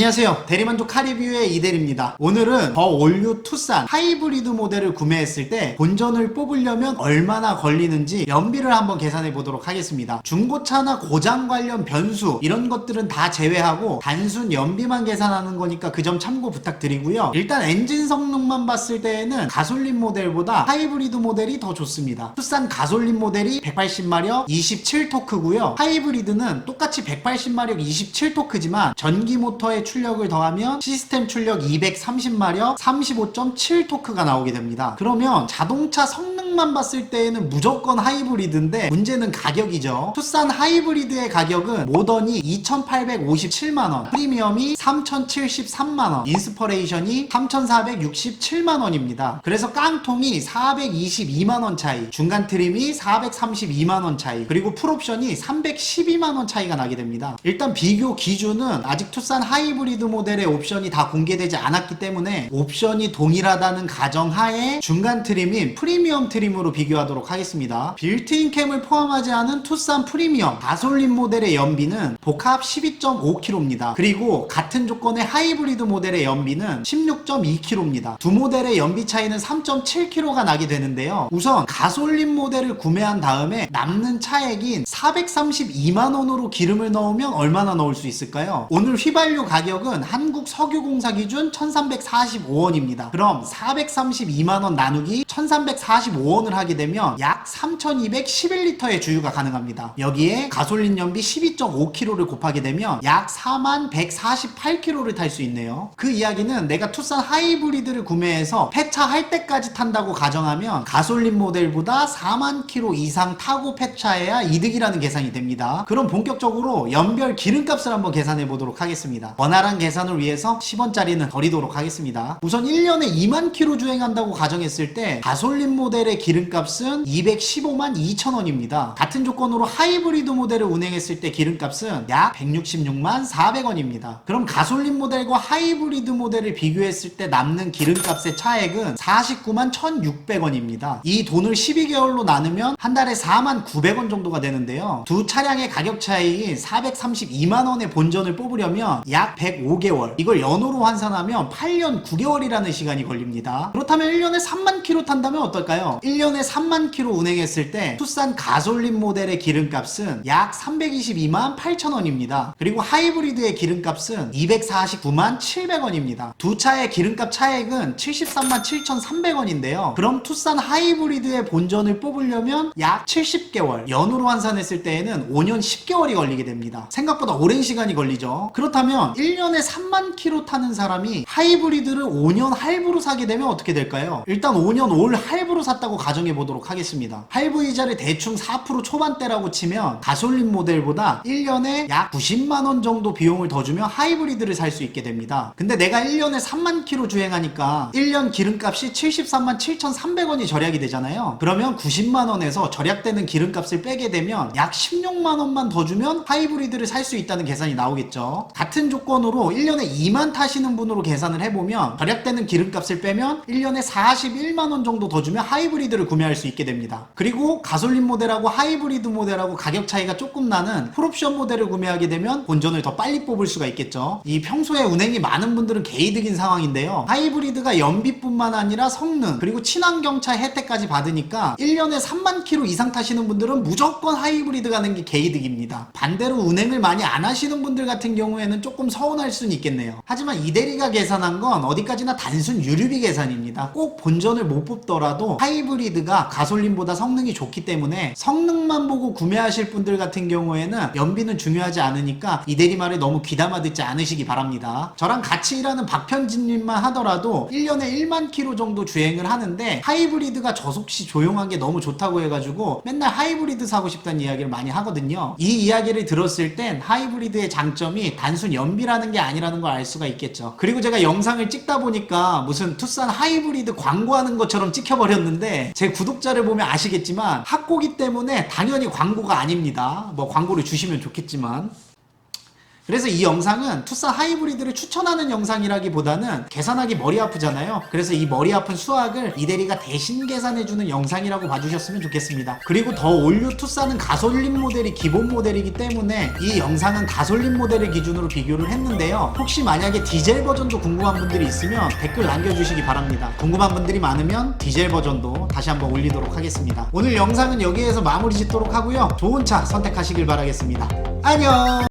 안녕하세요. 대리만족 카리뷰의 이대리입니다. 오늘은 더 올류 투싼 하이브리드 모델을 구매했을 때 본전을 뽑으려면 얼마나 걸리는지 연비를 한번 계산해 보도록 하겠습니다. 중고차나 고장 관련 변수 이런 것들은 다 제외하고 단순 연비만 계산하는 거니까 그 점 참고 부탁드리고요. 일단 엔진 성능만 봤을 때에는 가솔린 모델보다 하이브리드 모델이 더 좋습니다. 투싼 가솔린 모델이 180마력 27토크고요. 하이브리드는 똑같이 180마력 27토크지만 전기 모터의 출력을 더하면 시스템 출력 230마력 35.7 토크가 나오게 됩니다. 그러면 자동차 성능 만 봤을 때에는 무조건 하이브리드인데 문제는 가격이죠. 투싼 하이브리드의 가격은 모던이 2,857만원, 프리미엄이 3,073만원, 인스퍼레이션이 3,467만원입니다. 그래서 깡통이 422만원 차이, 중간 트림이 432만원 차이, 그리고 풀옵션이 312만원 차이가 나게 됩니다. 일단 비교 기준은 아직 투싼 하이브리드 모델의 옵션이 다 공개되지 않았기 때문에 옵션이 동일하다는 가정하에 중간 트림인 프리미엄 트림 으로 비교하도록 하겠습니다. 빌트인 캠을 포함하지 않은 투싼 프리미엄 가솔린 모델의 연비는 복합 12.5km입니다. 그리고 같은 조건의 하이브리드 모델의 연비는 16.2km입니다. 두 모델의 연비 차이는 3.7km가 나게 되는데요. 우선 가솔린 모델을 구매한 다음에 남는 차액인 432만 원으로 기름을 넣으면 얼마나 넣을 수 있을까요? 오늘 휘발유 가격은 한국 석유공사 기준 1345원입니다. 그럼 432만 원 나누기 1345원 을 하게 되면 약 3211리터의 주유가 가능합니다. 여기에 가솔린 연비 12.5km를 곱하게 되면 약 4만 148km를 탈 수 있네요. 그 이야기는 내가 투싼 하이브리드를 구매해서 폐차할 때까지 탄다고 가정하면 가솔린 모델보다 4만 km 이상 타고 폐차해야 이득이라는 계산이 됩니다. 그럼 본격적으로 연별 기름값을 한번 계산해 보도록 하겠습니다. 원활한 계산을 위해서 10원짜리는 버리도록 하겠습니다. 우선 1년에 2만 km 주행한다고 가정했을 때 가솔린 모델의 기름값은 215만 2천 원입니다. 같은 조건으로 하이브리드 모델을 운행했을 때 기름값은 약 166만 400원입니다. 그럼 가솔린 모델과 하이브리드 모델을 비교했을 때 남는 기름값의 차액은 49만 1,600원입니다. 이 돈을 12개월로 나누면 한 달에 4만 900원 정도가 되는데요. 두 차량의 가격 차이인 432만 원의 본전을 뽑으려면 약 105개월. 이걸 연으로 환산하면 8년 9개월이라는 시간이 걸립니다. 그렇다면 1년에 3만 킬로 탄다면 어떨까요? 1년에 3만 킬로 운행했을 때 투싼 가솔린 모델의 기름값은 약 322만 8천 원입니다. 그리고 하이브리드의 기름값은 249만 700원입니다. 두 차의 기름값 차액은 73만 7,300원인데요. 그럼 투싼 하이브리드의 본전을 뽑으려면 약 70개월, 연으로 환산했을 때에는 5년 10개월이 걸리게 됩니다. 생각보다 오랜 시간이 걸리죠. 그렇다면 1년에 3만 킬로 타는 사람이 하이브리드를 5년 할부로 사게 되면 어떻게 될까요? 일단 5년 올 할부로 샀다고 가정해 보도록 하겠습니다. 할부 이자를 대충 4% 초반대라고 치면 가솔린 모델보다 1년에 약 90만 원 정도 비용을 더 주면 하이브리드를 살 수 있게 됩니다. 근데 내가 1년에 3만 킬로 주행하니까 1년 기름값이 73만 7,300원이 절약이 되잖아요. 그러면 90만 원에서 절약되는 기름값을 빼게 되면 약 16만 원만 더 주면 하이브리드를 살 수 있다는 계산이 나오겠죠. 같은 조건으로 1년에 2만 타시는 분으로 계산을 해보면 절약되는 기름값을 빼면 1년에 41만 원 정도 더 주면 하이브리드 를 구매할 수 있게 됩니다. 그리고 가솔린 모델하고 하이브리드 모델하고 가격 차이가 조금 나는 풀옵션 모델을 구매하게 되면 본전을 더 빨리 뽑을 수가 있겠죠. 이 평소에 운행이 많은 분들은 개이득인 상황인데요. 하이브리드가 연비뿐만 아니라 성능 그리고 친환경차 혜택까지 받으니까 1년에 3만 킬로 이상 타시는 분들은 무조건 하이브리드 가는 게 개이득입니다. 반대로 운행을 많이 안 하시는 분들 같은 경우에는 조금 서운할 수는 있겠네요. 하지만 이대리가 계산한 건 어디까지나 단순 유류비 계산입니다. 꼭 본전을 못 뽑더라도 하이브리드 가 가솔린보다 성능이 좋기 때문에 성능만 보고 구매하실 분들 같은 경우에는 연비는 중요하지 않으니까 이 대리 말을 너무 귀담아 듣지 않으시기 바랍니다. 저랑 같이 일하는 박편진님만 하더라도 1년에 1만 킬로 정도 주행을 하는데 하이브리드가 저속시 조용한 게 너무 좋다고 해가지고 맨날 하이브리드 사고 싶다는 이야기를 많이 하거든요. 이 이야기를 들었을 땐 하이브리드의 장점이 단순 연비라는 게 아니라는 걸 알 수가 있겠죠. 그리고 제가 영상을 찍다 보니까 무슨 투싼 하이브리드 광고하는 것처럼 찍혀버렸는데 제 구독자를 보면 아시겠지만 학고기 때문에 당연히 광고가 아닙니다. 뭐 광고를 주시면 좋겠지만 그래서 이 영상은 투싼 하이브리드를 추천하는 영상이라기보다는 계산하기 머리 아프잖아요. 그래서 이 머리 아픈 수학을 이대리가 대신 계산해주는 영상이라고 봐주셨으면 좋겠습니다. 그리고 더 올류 투싼은 가솔린 모델이 기본 모델이기 때문에 이 영상은 가솔린 모델을 기준으로 비교를 했는데요. 혹시 만약에 디젤 버전도 궁금한 분들이 있으면 댓글 남겨주시기 바랍니다. 궁금한 분들이 많으면 디젤 버전도 다시 한번 올리도록 하겠습니다. 오늘 영상은 여기에서 마무리 짓도록 하고요. 좋은 차 선택하시길 바라겠습니다. 안녕!